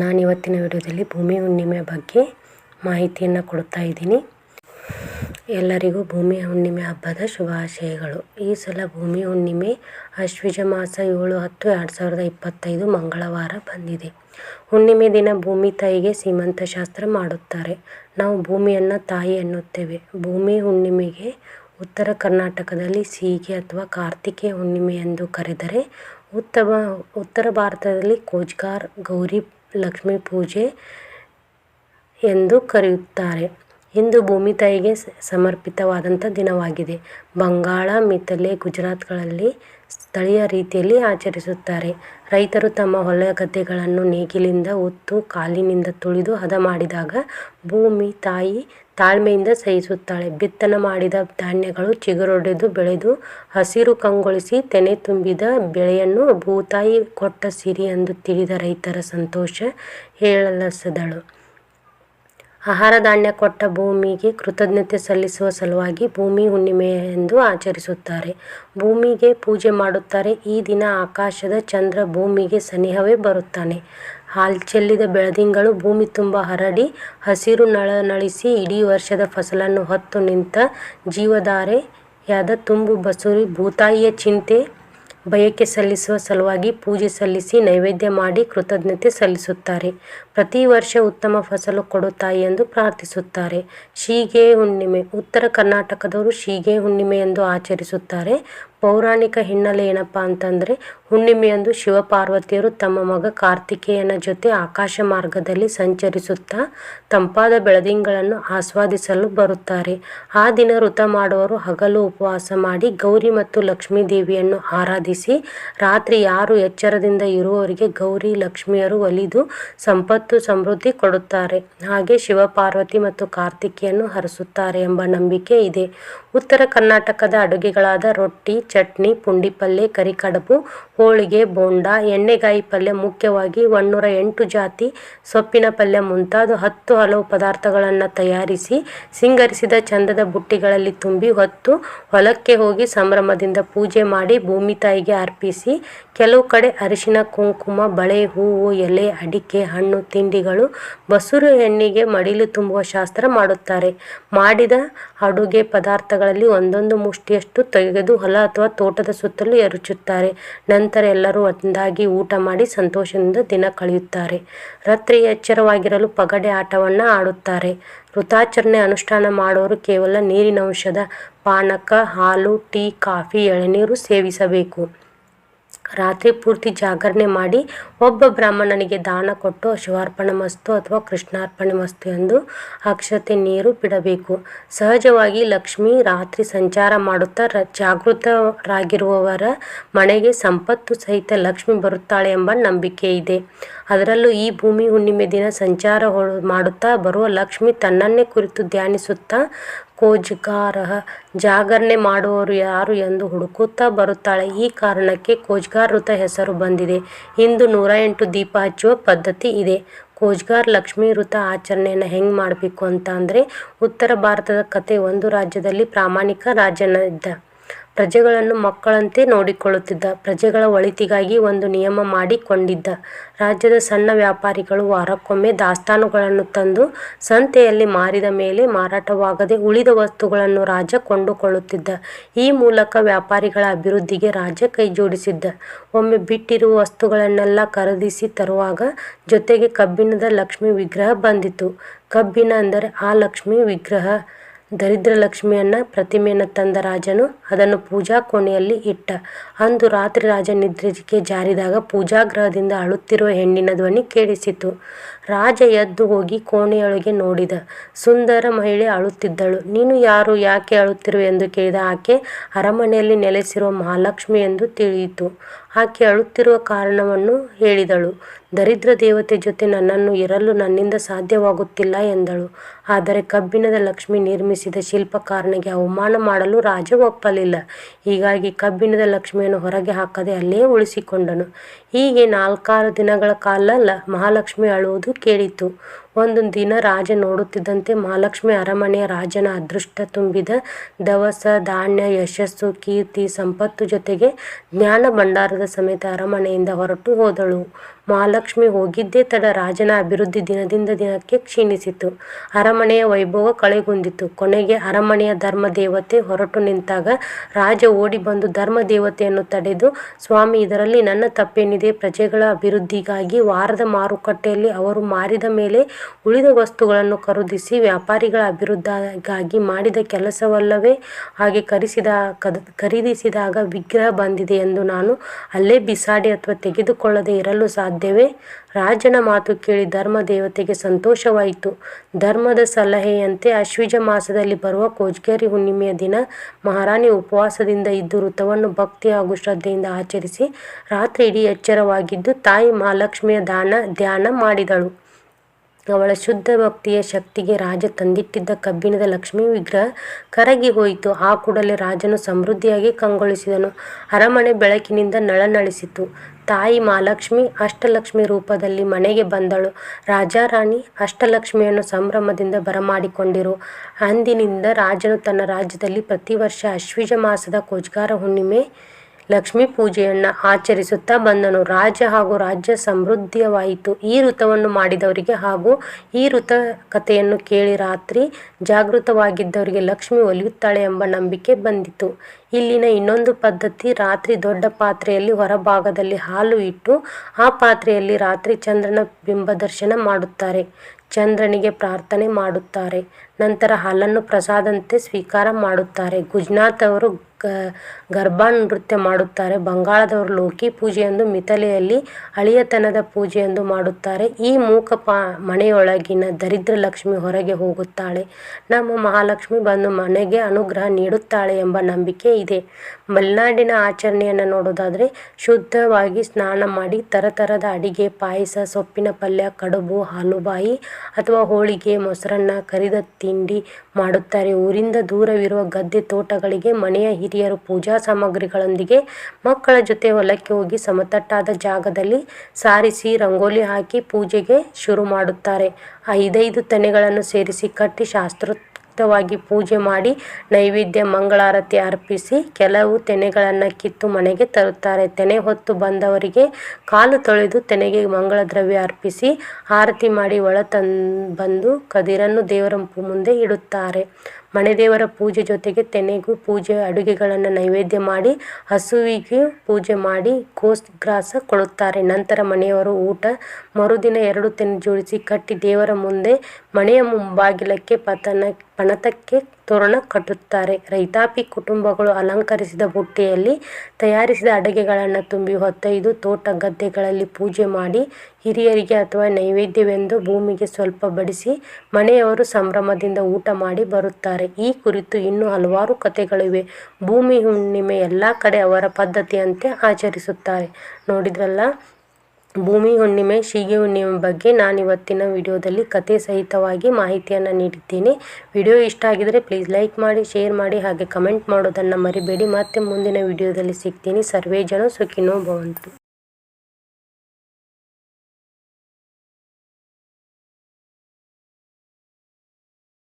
ನಾನು ಇವತ್ತಿನ ವಿಡಿಯೋದಲ್ಲಿ ಭೂಮಿ ಹುಣ್ಣಿಮೆ ಬಗ್ಗೆ ಮಾಹಿತಿಯನ್ನು ಕೊಡ್ತಾ ಇದ್ದೀನಿ. ಎಲ್ಲರಿಗೂ ಭೂಮಿ ಹುಣ್ಣಿಮೆ ಹಬ್ಬದ ಶುಭಾಶಯಗಳು. ಈ ಸಲ ಭೂಮಿ ಹುಣ್ಣಿಮೆ ಅಶ್ವಿಜ ಮಾಸ ಏಳು ಹತ್ತು ಎರಡು ಸಾವಿರದ ಇಪ್ಪತ್ತೈದು ಮಂಗಳವಾರ ಬಂದಿದೆ. ಹುಣ್ಣಿಮೆ ದಿನ ಭೂಮಿ ತಾಯಿಗೆ ಸೀಮಂತ ಶಾಸ್ತ್ರ ಮಾಡುತ್ತಾರೆ. ನಾವು ಭೂಮಿಯನ್ನು ತಾಯಿ ಎನ್ನುತ್ತೇವೆ. ಭೂಮಿ ಹುಣ್ಣಿಮೆಗೆ ಉತ್ತರ ಕರ್ನಾಟಕದಲ್ಲಿ ಸೀಗೆ ಅಥವಾ ಕಾರ್ತಿಕೆ ಹುಣ್ಣಿಮೆ ಎಂದು ಕರೆದರೆ ಉತ್ತಮ, ಉತ್ತರ ಭಾರತದಲ್ಲಿ ಕೋಜ್ಗಾರ್ ಗೌರಿ ಲಕ್ಷ್ಮೀ ಪೂಜೆ ಎಂದು ಕರೆಯುತ್ತಾರೆ. ಇಂದು ಭೂಮಿ ತಾಯಿಗೆ ಸಮರ್ಪಿತವಾದಂಥ ದಿನವಾಗಿದೆ. ಬಂಗಾಳ, ಮಿಥಲೆ, ಗುಜರಾತ್ಗಳಲ್ಲಿ ಸ್ಥಳೀಯ ರೀತಿಯಲ್ಲಿ ಆಚರಿಸುತ್ತಾರೆ. ರೈತರು ತಮ್ಮ ಹೊಲ ಗದ್ದೆಗಳನ್ನು ನೇಗಿಲಿಂದ ಉತ್ತು, ಕಾಲಿನಿಂದ ತುಳಿದು ಹದ ಮಾಡಿದಾಗ ಭೂಮಿ ತಾಯಿ ತಾಳ್ಮೆಯಿಂದ ಸಹಿಸುತ್ತಾಳೆ. ಬಿತ್ತನೆ ಮಾಡಿದ ಧಾನ್ಯಗಳು ಚಿಗುರೊಡೆದು ಬೆಳೆದು ಹಸಿರು ಕಂಗೊಳಿಸಿ ತೆನೆ ತುಂಬಿದ ಬೆಳೆಯನ್ನು ಭೂತಾಯಿ ಕೊಟ್ಟ ಸಿರಿ ಎಂದು ತಿಳಿದ ರೈತರ ಸಂತೋಷ ಹೇಳಲಸದಳು. ಆಹಾರ ಧಾನ್ಯ ಕೊಟ್ಟ ಭೂಮಿಗೆ ಕೃತಜ್ಞತೆ ಸಲ್ಲಿಸುವ ಸಲುವಾಗಿ ಭೂಮಿ ಹುಣ್ಣಿಮೆ ಎಂದು ಆಚರಿಸುತ್ತಾರೆ. ಭೂಮಿಗೆ ಪೂಜೆ ಮಾಡುತ್ತಾರೆ. ಈ ದಿನ ಆಕಾಶದ ಚಂದ್ರ ಭೂಮಿಗೆ ಸನಿಹವೇ ಬರುತ್ತಾನೆ. ಚೆಲ್ಲಿದ ಬೆಳದಿಂಗಳು ಭೂಮಿ ತುಂಬ ಹರಡಿ ಹಸಿರು ನಳನಳಿಸಿ ಇಡೀ ವರ್ಷದ ಫಸಲನ್ನು ಹೊತ್ತು ನಿಂತ ಜೀವಧಾರೆಯಾದ ತುಂಬು ಬಸುರಿ ಭೂತಾಯಿಯ ಚಿಂತೆ ಬಯಕೆ ಸಲ್ಲಿಸುವ ಸಲುವಾಗಿ ಪೂಜೆ ಸಲ್ಲಿಸಿ ನೈವೇದ್ಯ ಮಾಡಿ ಕೃತಜ್ಞತೆ ಸಲ್ಲಿಸುತ್ತಾರೆ. ಪ್ರತಿ ವರ್ಷ ಉತ್ತಮ ಫಸಲು ಕೊಡುತ್ತಾಯಿ ತಾಯಿ ಎಂದು ಪ್ರಾರ್ಥಿಸುತ್ತಾರೆ. ಶೀಗೆ ಹುಣ್ಣಿಮೆ. ಉತ್ತರ ಕರ್ನಾಟಕದವರು ಶೀಗೆ ಹುಣ್ಣಿಮೆ ಎಂದು ಆಚರಿಸುತ್ತಾರೆ. ಪೌರಾಣಿಕ ಹಿನ್ನೆಲೆ ಏನಪ್ಪ ಅಂತಂದರೆ, ಹುಣ್ಣಿಮೆಯಂದು ಶಿವಪಾರ್ವತಿಯರು ತಮ್ಮ ಮಗ ಕಾರ್ತಿಕೇಯನ ಜೊತೆ ಆಕಾಶ ಮಾರ್ಗದಲ್ಲಿ ಸಂಚರಿಸುತ್ತಾ ತಂಪಾದ ಬೆಳದಿಂಗಳನ್ನು ಆಸ್ವಾದಿಸಲು ಬರುತ್ತಾರೆ. ಆ ದಿನ ವೃತ ಮಾಡುವರು ಹಗಲು ಉಪವಾಸ ಮಾಡಿ ಗೌರಿ ಮತ್ತು ಲಕ್ಷ್ಮೀ ದೇವಿಯನ್ನು ಆರಾಧಿಸಿ, ರಾತ್ರಿ ಯಾರು ಎಚ್ಚರದಿಂದ ಇರುವವರಿಗೆ ಗೌರಿ, ಲಕ್ಷ್ಮಿಯರು ಒಲಿದು ಸಂಪತ್ತು ಸಮೃದ್ಧಿ ಕೊಡುತ್ತಾರೆ. ಹಾಗೆ ಶಿವಪಾರ್ವತಿ ಮತ್ತು ಕಾರ್ತಿಕೆಯನ್ನು ಹರಿಸುತ್ತಾರೆ ಎಂಬ ನಂಬಿಕೆ ಇದೆ. ಉತ್ತರ ಕರ್ನಾಟಕದ ಅಡುಗೆಗಳಾದ ರೊಟ್ಟಿ, ಚಟ್ನಿ ಪುಂಡಿ ಪಲ್ಯ ಕರಿಕಡುಬು, ಹೋಳಿಗೆ, ಬೋಂಡ, ಎಣ್ಣೆಗಾಯಿ ಪಲ್ಯ ಮುಖ್ಯವಾಗಿ ಒನ್ನೂರ ಎಂಟು ಜಾತಿ ಸೊಪ್ಪಿನ ಪಲ್ಯ ಮುಂತಾದ ಹತ್ತು ಹಲವು ಪದಾರ್ಥಗಳನ್ನು ತಯಾರಿಸಿ ಸಿಂಗರಿಸಿದ ಚಂದದ ಬುಟ್ಟಿಗಳಲ್ಲಿ ತುಂಬಿ ಹೊತ್ತು ಹೊಲಕ್ಕೆ ಹೋಗಿ ಸಂಭ್ರಮದಿಂದ ಪೂಜೆ ಮಾಡಿ ಭೂಮಿ ತಾಯಿಗೆ ಅರ್ಪಿಸಿ ಕೆಲವು ಕಡೆ ಅರಿಶಿನ, ಕುಂಕುಮ, ಬಳೆ, ಹೂವು, ಎಲೆ, ಅಡಿಕೆ, ಹಣ್ಣು, ತಿಂಡಿಗಳು ಬಸುರು ಎಣ್ಣೆಗೆ ಮಡಿಲು ತುಂಬುವ ಶಾಸ್ತ್ರ ಮಾಡುತ್ತಾರೆ. ಮಾಡಿದ ಅಡುಗೆ ಪದಾರ್ಥಗಳಲ್ಲಿ ಒಂದೊಂದು ಮುಷ್ಟಿಯಷ್ಟು ತೆಗೆದು ಹೊಲ ಅಥವಾ ತೋಟದ ಸುತ್ತಲೂ ಎರಚುತ್ತಾರೆ. ನಂತರ ಎಲ್ಲರೂ ಒಂದಾಗಿ ಊಟ ಮಾಡಿ ಸಂತೋಷದಿಂದ ದಿನ ಕಳೆಯುತ್ತಾರೆ. ರಾತ್ರಿ ಎಚ್ಚರವಾಗಿರಲು ಪಗಡೆ ಆಟವನ್ನು ಆಡುತ್ತಾರೆ. ವೃತಾಚರಣೆ ಅನುಷ್ಠಾನ ಮಾಡುವವರು ಕೇವಲ ನೀರಿನ ಔಷಧ, ಪಾನಕ, ಹಾಲು, ಟೀ, ಕಾಫಿ, ಎಳನೀರು ಸೇವಿಸಬೇಕು. ರಾತ್ರಿ ಪೂರ್ತಿ ಜಾಗರಣೆ ಮಾಡಿ ಒಬ್ಬ ಬ್ರಾಹ್ಮಣನಿಗೆ ದಾನ ಕೊಟ್ಟು ಶಿವಾರ್ಪಣೆ ಮಸ್ತು ಅಥವಾ ಕೃಷ್ಣಾರ್ಪಣೆ ಮಸ್ತು ಎಂದು ಅಕ್ಷತೆ ನೀರು ಬಿಡಬೇಕು. ಸಹಜವಾಗಿ ಲಕ್ಷ್ಮಿ ರಾತ್ರಿ ಸಂಚಾರ ಮಾಡುತ್ತಾ ಜಾಗೃತರಾಗಿರುವವರ ಮನೆಗೆ ಸಂಪತ್ತು ಸಹಿತ ಲಕ್ಷ್ಮಿ ಬರುತ್ತಾಳೆ ಎಂಬ ನಂಬಿಕೆ ಇದೆ. ಅದರಲ್ಲೂ ಈ ಭೂಮಿ ಹುಣ್ಣಿಮೆ ದಿನ ಸಂಚಾರ ಮಾಡುತ್ತಾ ಬರುವ ಲಕ್ಷ್ಮಿ ತನ್ನನ್ನೇ ಕುರಿತು ಧ್ಯಾನಿಸುತ್ತಾ ಕೋಜ್ಗಾರಹ ಜಾಗರಣೆ ಮಾಡುವವರು ಯಾರು ಎಂದು ಹುಡುಕುತ್ತಾ ಬರುತ್ತಾಳೆ. ಈ ಕಾರಣಕ್ಕೆ ಕೋಜ್ಗಾರ್ ವೃತ ಹೆಸರು ಬಂದಿದೆ. ಇಂದು ನೂರ ಎಂಟು ದೀಪ ಹಚ್ಚುವ ಪದ್ಧತಿ ಇದೆ. ಕೋಜ್ಗಾರ್ ಲಕ್ಷ್ಮೀ ವೃತ ಆಚರಣೆಯನ್ನು ಹೆಂಗೆ ಮಾಡಬೇಕು ಅಂತ ಅಂದರೆ ಉತ್ತರ ಭಾರತದ ಕತೆ ಒಂದು ರಾಜ್ಯದಲ್ಲಿ ಪ್ರಾಮಾಣಿಕ ರಾಜನಿದ್ದ ಪ್ರಜೆಗಳನ್ನು ಮಕ್ಕಳಂತೆ ನೋಡಿಕೊಳ್ಳುತ್ತಿದ್ದ, ಪ್ರಜೆಗಳ ಒಳಿತಿಗಾಗಿ ಒಂದು ನಿಯಮ ಮಾಡಿಕೊಂಡಿದ್ದ. ರಾಜ್ಯದ ಸಣ್ಣ ವ್ಯಾಪಾರಿಗಳು ವಾರಕ್ಕೊಮ್ಮೆ ದಾಸ್ತಾನುಗಳನ್ನು ತಂದು, ಸಂತೆಯಲ್ಲಿ ಮಾರಿದ ಮೇಲೆ ಮಾರಾಟವಾಗದೆ ಉಳಿದ ವಸ್ತುಗಳನ್ನು ರಾಜ ಕೊಂಡುಕೊಳ್ಳುತ್ತಿದ್ದ. ಈ ಮೂಲಕ ವ್ಯಾಪಾರಿಗಳ ಅಭಿವೃದ್ಧಿಗೆ ರಾಜ ಕೈಜೋಡಿಸಿದ್ದ ಒಮ್ಮೆ ಬಿಟ್ಟಿರುವ ವಸ್ತುಗಳನ್ನೆಲ್ಲ ಖರೀದಿಸಿ ತರುವಾಗ ಜೊತೆಗೆ ಕಬ್ಬಿಣದ ಲಕ್ಷ್ಮಿ ವಿಗ್ರಹ ಬಂದಿತು ಕಬ್ಬಿಣ ಅಂದರೆ ಆ ಲಕ್ಷ್ಮಿ ವಿಗ್ರಹ. ದರಿದ್ರ ಲಕ್ಷ್ಮಿಯನ್ನ ಪ್ರತಿಮೆಯನ್ನು ತಂದ ರಾಜನು ಅದನ್ನು ಪೂಜಾ ಕೋಣೆಯಲ್ಲಿ ಇಟ್ಟ. ಅಂದು ರಾತ್ರಿ ರಾಜ ನಿದ್ರೆಗೆ ಜಾರಿದಾಗ ಪೂಜಾಗೃಹದಿಂದ ಅಳುತ್ತಿರುವ ಹೆಣ್ಣಿನ ಧ್ವನಿ ಕೇಳಿಸಿತು. ರಾಜ ಎದ್ದು ಹೋಗಿ ಕೋಣೆಯೊಳಗೆ ನೋಡಿದ. ಸುಂದರ ಮಹಿಳೆ ಅಳುತ್ತಿದ್ದಳು. ನೀನು ಯಾರು, ಯಾಕೆ ಅಳುತ್ತಿರುವೆ ಎಂದು ಕೇಳಿದ ಆಕೆ ಅರಮನೆಯಲ್ಲಿ ನೆಲೆಸಿರುವ ಮಹಾಲಕ್ಷ್ಮಿ ಎಂದು ತಿಳಿಯಿತು. ಆಕೆ ಅಳುತ್ತಿರುವ ಕಾರಣವನ್ನು ಹೇಳಿದಳು. ದರಿದ್ರ ದೇವತೆ ಜೊತೆ ನನ್ನನ್ನು ಇರಲು ನನ್ನಿಂದ ಸಾಧ್ಯವಾಗುತ್ತಿಲ್ಲ ಎಂದಳು. ಆದರೆ ಕಬ್ಬಿಣದ ಲಕ್ಷ್ಮಿ ನಿರ್ಮಿಸಿದ ಶಿಲ್ಪಕಾರನಿಗೆ ಅವಮಾನ ಮಾಡಲು ರಾಜ ಒಪ್ಪಲಿಲ್ಲ. ಹೀಗಾಗಿ ಕಬ್ಬಿಣದ ಲಕ್ಷ್ಮಿಯನ್ನು ಹೊರಗೆ ಹಾಕದೆ ಅಲ್ಲೇ ಉಳಿಸಿಕೊಂಡನು. ಹೀಗೆ ನಾಲ್ಕಾರು ದಿನಗಳ ಕಾಲ ಮಹಾಲಕ್ಷ್ಮಿ ಅಳುವುದು ಕೇಳಿತು. ಒಂದು ದಿನ ರಾಜ ನೋಡುತ್ತಿದ್ದಂತೆ ಮಹಾಲಕ್ಷ್ಮಿ ಅರಮನೆಯ ರಾಜನ ಅದೃಷ್ಟ ತುಂಬಿದ ದವಸ ಧಾನ್ಯ ಯಶಸ್ಸು ಕೀರ್ತಿ ಸಂಪತ್ತು ಜೊತೆಗೆ ಜ್ಞಾನ ಭಂಡಾರದ ಸಮೇತ ಅರಮನೆಯಿಂದ ಹೊರಟು ಹೋದಳು ಮಹಾಲಕ್ಷ್ಮಿ ಹೋಗಿದ್ದೇ ತಡ ರಾಜನ ಅಭಿವೃದ್ಧಿ ದಿನದಿಂದ ದಿನಕ್ಕೆ ಕ್ಷೀಣಿಸಿತು. ಅರಮನೆಯ ವೈಭವ ಕಳೆಗುಂದಿತು. ಕೊನೆಗೆ ಅರಮನೆಯ ಧರ್ಮದೇವತೆ ಹೊರಟು ನಿಂತಾಗ ರಾಜ ಓಡಿ ಬಂದು ಧರ್ಮದೇವತೆಯನ್ನು ತಡೆದು, ಸ್ವಾಮಿ ಇದರಲ್ಲಿ ನನ್ನ ತಪ್ಪೇನಿದೆ? ಪ್ರಜೆಗಳ ಅಭಿವೃದ್ಧಿಗಾಗಿ ವಾರದ ಮಾರುಕಟ್ಟೆಯಲ್ಲಿ ಅವರು ಮಾರಿದ ಮೇಲೆ ಉಳಿದ ವಸ್ತುಗಳನ್ನು ಖರೀದಿಸಿ ವ್ಯಾಪಾರಿಗಳ ಅಭಿವೃದ್ಧಿಗಾಗಿ ಮಾಡಿದ ಕೆಲಸವಲ್ಲವೇ? ಹಾಗೆ ಖರೀದಿಸಿದಾಗ ವಿಗ್ರಹ ಬಂದಿದೆ ಎಂದು ನಾನು ಅಲ್ಲೇ ಬಿಸಾಡಿ ಅಥವಾ ತೆಗೆದುಕೊಳ್ಳದೆ ಇರಲು ಸಾಧ್ಯವೇ? ರಾಜನ ಮಾತು ಕೇಳಿ ಧರ್ಮ ದೇವತೆಗೆ ಸಂತೋಷವಾಯಿತು. ಧರ್ಮದ ಸಲಹೆಯಂತೆ ಅಶ್ವಿಜ ಮಾಸದಲ್ಲಿ ಬರುವ ಕೋಜ್ಗೇರಿ ಹುಣ್ಣಿಮೆಯ ದಿನ ಮಹಾರಾಣಿ ಉಪವಾಸದಿಂದ ಇದ್ದು ವೃತವನ್ನು ಭಕ್ತಿ ಹಾಗೂ ಶ್ರದ್ಧೆಯಿಂದ ಆಚರಿಸಿ ರಾತ್ರಿ ಇಡೀ ಎಚ್ಚರವಾಗಿದ್ದು ತಾಯಿ ಮಹಾಲಕ್ಷ್ಮಿಯ ದಾನ, ಧ್ಯಾನ ಮಾಡಿದಳು. ಅವಳ ಶುದ್ಧ ಭಕ್ತಿಯ ಶಕ್ತಿಗೆ ರಾಜ ತಂದಿಟ್ಟಿದ್ದ ಕಬ್ಬಿಣದ ಲಕ್ಷ್ಮೀ ವಿಗ್ರಹ ಕರಗಿ ಹೋಯಿತು. ಆ ಕೂಡಲೇ ರಾಜನು ಸಮೃದ್ಧಿಯಾಗಿ ಕಂಗೊಳಿಸಿದನು. ಅರಮನೆ ಬೆಳಕಿನಿಂದ ನಳನಳಿಸಿತು. ತಾಯಿ ಮಹಾಲಕ್ಷ್ಮಿ ಅಷ್ಟಲಕ್ಷ್ಮಿ ರೂಪದಲ್ಲಿ ಮನೆಗೆ ಬಂದಳು. ರಾಜಾರಾಣಿ ಅಷ್ಟಲಕ್ಷ್ಮಿಯನ್ನು ಸಂಭ್ರಮದಿಂದ ಬರಮಾಡಿಕೊಂಡಿರು. ಅಂದಿನಿಂದ ರಾಜನು ತನ್ನ ರಾಜ್ಯದಲ್ಲಿ ಪ್ರತಿ ವರ್ಷ ಅಶ್ವಿಜ ಮಾಸದ ಕೋಜ್ಗಾರ ಹುಣ್ಣಿಮೆ ಲಕ್ಷ್ಮೀಪೂಜೆಯನ್ನು ಆಚರಿಸುತ್ತಾ ಬಂದನು. ರಾಜ್ಯ ಹಾಗೂ ರಾಜ್ಯ ಸಮೃದ್ಧವಾಯಿತು. ಈ ವೃತವನ್ನು ಮಾಡಿದವರಿಗೆ ಹಾಗೂ ಈ ಋತ ಕಥೆಯನ್ನು ಕೇಳಿ ರಾತ್ರಿ ಜಾಗೃತವಾಗಿದ್ದವರಿಗೆ ಲಕ್ಷ್ಮಿ ಒಲಿಯುತ್ತಾಳೆ ಎಂಬ ನಂಬಿಕೆ ಬಂದಿತು. ಇಲ್ಲಿನ ಇನ್ನೊಂದು ಪದ್ಧತಿ, ರಾತ್ರಿ ದೊಡ್ಡ ಪಾತ್ರೆಯಲ್ಲಿ ಹೊರಭಾಗದಲ್ಲಿ ಹಾಲು ಇಟ್ಟು ಆ ಪಾತ್ರೆಯಲ್ಲಿ ರಾತ್ರಿ ಚಂದ್ರನ ಬಿಂಬ ದರ್ಶನ ಮಾಡುತ್ತಾರೆ. ಚಂದ್ರನಿಗೆ ಪ್ರಾರ್ಥನೆ ಮಾಡುತ್ತಾರೆ. ನಂತರ ಹಾಲನ್ನು ಪ್ರಸಾದಂತೆ ಸ್ವೀಕಾರ ಮಾಡುತ್ತಾರೆ. ಗುಜರಾತ್ನವರು ಗರ್ಭಾ ನೃತ್ಯ ಮಾಡುತ್ತಾರೆ. ಬಂಗಾಳದವರು ಲೋಕಿ ಪೂಜೆಯೆಂದು ಮಿಥಲೆಯಲ್ಲಿ ಅಳಿಯತನದ ಪೂಜೆಯೆಂದು ಮಾಡುತ್ತಾರೆ. ಈ ಮೂಕ ಮನೆಯೊಳಗಿನ ದರಿದ್ರ ಲಕ್ಷ್ಮಿ ಹೊರಗೆ ಹೋಗುತ್ತಾಳೆ. ನಮ್ಮ ಮಹಾಲಕ್ಷ್ಮಿ ಬಂದು ಮನೆಗೆ ಅನುಗ್ರಹ ನೀಡುತ್ತಾಳೆ ಎಂಬ ನಂಬಿಕೆ ಇದೆ. ಮಲೆನಾಡಿನ ಆಚರಣೆಯನ್ನು ನೋಡೋದಾದರೆ ಶುದ್ಧವಾಗಿ ಸ್ನಾನ ಮಾಡಿ ತರತರದ ಅಡಿಗೆ, ಪಾಯಸ, ಸೊಪ್ಪಿನ ಪಲ್ಯ, ಕಡುಬು, ಹಾಲುಬಾಯಿ ಅಥವಾ ಹೋಳಿಗೆ, ಮೊಸರನ್ನ, ಕರಿದ ತಿಂಡಿ ಮಾಡುತ್ತಾರೆ. ಊರಿಂದ ದೂರವಿರುವ ಗದ್ದೆ, ತೋಟಗಳಿಗೆ ಮನೆಯ ಹಿರಿಯರು ಪೂಜಾ ಸಾಮಗ್ರಿಗಳೊಂದಿಗೆ ಮಕ್ಕಳ ಜೊತೆ ಹೊಲಕ್ಕೆ ಹೋಗಿ ಸಮತಟ್ಟಾದ ಜಾಗದಲ್ಲಿ ಸಾರಿಸಿ, ರಂಗೋಲಿ ಹಾಕಿ ಪೂಜೆಗೆ ಶುರು ಮಾಡುತ್ತಾರೆ. ಐದೈದು ತೆನೆಗಳನ್ನು ಸೇರಿಸಿ ಕಟ್ಟಿ ಶಾಸ್ತ್ರೋಕ್ತವಾಗಿ ಪೂಜೆ ಮಾಡಿ ನೈವೇದ್ಯ, ಮಂಗಳಾರತಿ ಅರ್ಪಿಸಿ ಕೆಲವು ತೆನೆಗಳನ್ನು ಕಿತ್ತು ಮನೆಗೆ ತರುತ್ತಾರೆ. ತೆನೆ ಹೊತ್ತು ಬಂದವರಿಗೆ ಕಾಲು ತೊಳೆದು ತೆನೆಗೆ ಮಂಗಳ ದ್ರವ್ಯ ಅರ್ಪಿಸಿ ಆರತಿ ಮಾಡಿ ಒಳ ಬಂದು ಕದಿರನ್ನು ದೇವರ ಮುಂದೆ ಇಡುತ್ತಾರೆ. ಮನೆದೇವರ ಪೂಜೆ ಜೊತೆಗೆ ತೆನೆಗೂ ಪೂಜೆ ಅಡುಗೆಗಳನ್ನು ನೈವೇದ್ಯ ಮಾಡಿ ಹಸುವಿಗೆ ಪೂಜೆ ಮಾಡಿ ಕೋಸ್ ಗ್ರಾಸ ಕೊಡುತ್ತಾರೆ. ನಂತರ ಮನೆಯವರು ಊಟ. ಮರುದಿನ ಎರಡು ತೆನೆ ಜೋಡಿಸಿ ಕಟ್ಟಿ ದೇವರ ಮುಂದೆ, ಮನೆಯ ಮುಂಬಾಗಿಲಕ್ಕೆ ಪತನ ಪಣತಕ್ಕೆ ತೋರಣ ಕಟ್ಟುತ್ತಾರೆ. ರೈತಾಪಿ ಕುಟುಂಬಗಳು ಅಲಂಕರಿಸಿದ ಬುಟ್ಟಿಯಲ್ಲಿ ತಯಾರಿಸಿದ ಅಡುಗೆಗಳನ್ನು ತುಂಬಿ ಹೊತ್ತೊಯ್ದು ತೋಟ, ಗದ್ದೆಗಳಲ್ಲಿ ಪೂಜೆ ಮಾಡಿ ಹಿರಿಯರಿಗೆ ಅಥವಾ ನೈವೇದ್ಯವೆಂದು ಭೂಮಿಗೆ ಸ್ವಲ್ಪ ಬಡಿಸಿ ಮನೆಯವರು ಸಂಭ್ರಮದಿಂದ ಊಟ ಮಾಡಿ ಬರುತ್ತಾರೆ. ಈ ಕುರಿತು ಇನ್ನೂ ಹಲವಾರು ಕಥೆಗಳಿವೆ. ಭೂಮಿ ಹುಣ್ಣಿಮೆ ಎಲ್ಲ ಕಡೆ ಅವರ ಪದ್ಧತಿಯಂತೆ ಆಚರಿಸುತ್ತಾರೆ. ನೋಡಿದ್ರಲ್ಲ ಭೂಮಿ ಹುಣ್ಣಿಮೆ, ಶೀಗೆ ಹುಣ್ಣಿಮೆ ಬಗ್ಗೆ ನಾನು ಇವತ್ತಿನ ವಿಡಿಯೋದಲ್ಲಿ ಕತೆ ಸಹಿತವಾಗಿ ಮಾಹಿತಿಯನ್ನು ನೀಡಿದ್ದೀನಿ ವಿಡಿಯೋ ಇಷ್ಟ ಆಗಿದ್ರೆ ಪ್ಲೀಸ್ ಲೈಕ್ ಮಾಡಿ, ಶೇರ್ ಮಾಡಿ ಹಾಗೆ ಕಮೆಂಟ್ ಮಾಡೋದನ್ನು ಮರಿಬೇಡಿ. ಮತ್ತೆ ಮುಂದಿನ ವಿಡಿಯೋದಲ್ಲಿ ಸಿಗ್ತೀನಿ. ಸರ್ವೇ ಜನ ಸುಖಿನೋ ಭವಂತು.